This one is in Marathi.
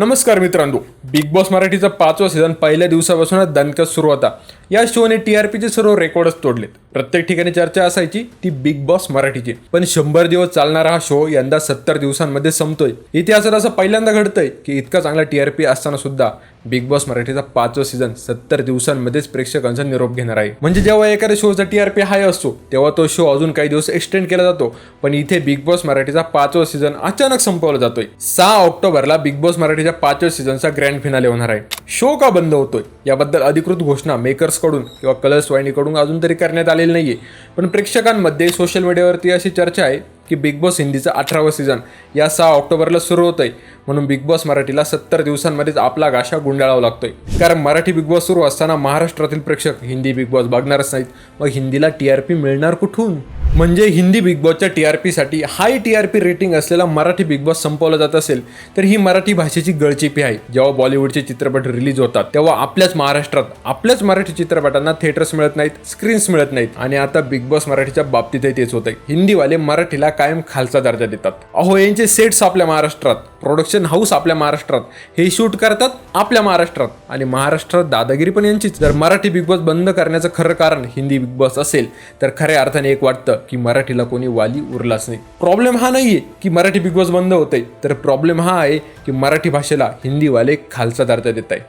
नमस्कार मित्रांनो बिग बॉस मराठीचा पाचवा सीझन पहिल्या दिवसापासूनच दणकत सुरू होता. या शोने टी आर पीचे सर्व रेकॉर्डच तोडलेत. प्रत्येक ठिकाणी चर्चा असायची ती बिग बॉस मराठीची. पण शंभर दिवस चालणारा हा शो यंदा सत्तर दिवसांमध्ये संपतोय. इतिहासात असं पहिल्यांदा घडतंय की इतका चांगला टी आर पी असताना सुद्धा बिग बॉस मराठीचा पाचवा सीझन सत्तर दिवसांमध्येच प्रेक्षकांचा निरोप घेणार आहे. म्हणजे जेव्हा एखाद्या शोचा टी आर पी हाय असतो तेव्हा तो शो अजून काही दिवस एक्सटेंड केला जातो. पण इथे बिग बॉस मराठीचा पाचवा सीझन अचानक संपवला जातोय. सहा ऑक्टोबरला बिग बॉस मराठीच्या पाचव्या सीझनचा ग्रँड फिनाले होणार आहे. शो का बंद होतोय? याबद्दल अधिकृत घोषणा मेकर्सकडून किंवा कलर्स वाहिनीकडून अजून तरी करण्यात आलेली आहे पण प्रेक्षकांमध्ये सोशल मीडियावरती अशी चर्चा आहे की बिग बॉस हिंदीचा अठरावं सीझन या सहा ऑक्टोबरला सुरू होत आहे म्हणून बिग बॉस मराठीला सत्तर दिवसांमध्येच आपला गाशा गुंडाळावा लागतोय. कारण मराठी बिग बॉस सुरू असताना महाराष्ट्रातील प्रेक्षक हिंदी बिग बॉस बघणारच नाहीत. मग हिंदीला टी आर पी मिळणार कुठून? म्हणजे हिंदी बिग बॉसच्या T R पीसाठी high T R P rating असलेला मराठी बिग बॉस संपवला जात असेल तर ही मराठी भाषेची गळचेपी आहे. जेव्हा बॉलिवूडचे चित्रपट रिलीज होतात तेव्हा आपल्याच महाराष्ट्रात आपल्याच मराठी चित्रपटांना थिएटर्स मिळत नाहीत स्क्रीन्स मिळत नाहीत. आणि आता बिग बॉस मराठीच्या बाबतीतही तेच होत आहे हिंदीवाले मराठीला कायम खालचा दर्जा देतात. अहो यांचे सेट्स आपल्या महाराष्ट्रात. प्रोडक्शन हाऊस आपल्या महाराष्ट्रात. हे शूट करतात आपल्या महाराष्ट्रात. आणि महाराष्ट्रात दादागिरी पण यांचीच. जर मराठी बिग बॉस बंद करण्याचं खरं कारण हिंदी बिग बॉस असेल तर खऱ्या अर्थाने एक वाटतं की मराठीला कोणी वाली उरलाच नाही. प्रॉब्लेम हा नाही आहे की मराठी बिग बॉस बंद होतंय तर प्रॉब्लेम हा आहे की मराठी भाषेला हिंदीवाले खालचा दर्जा देत आहे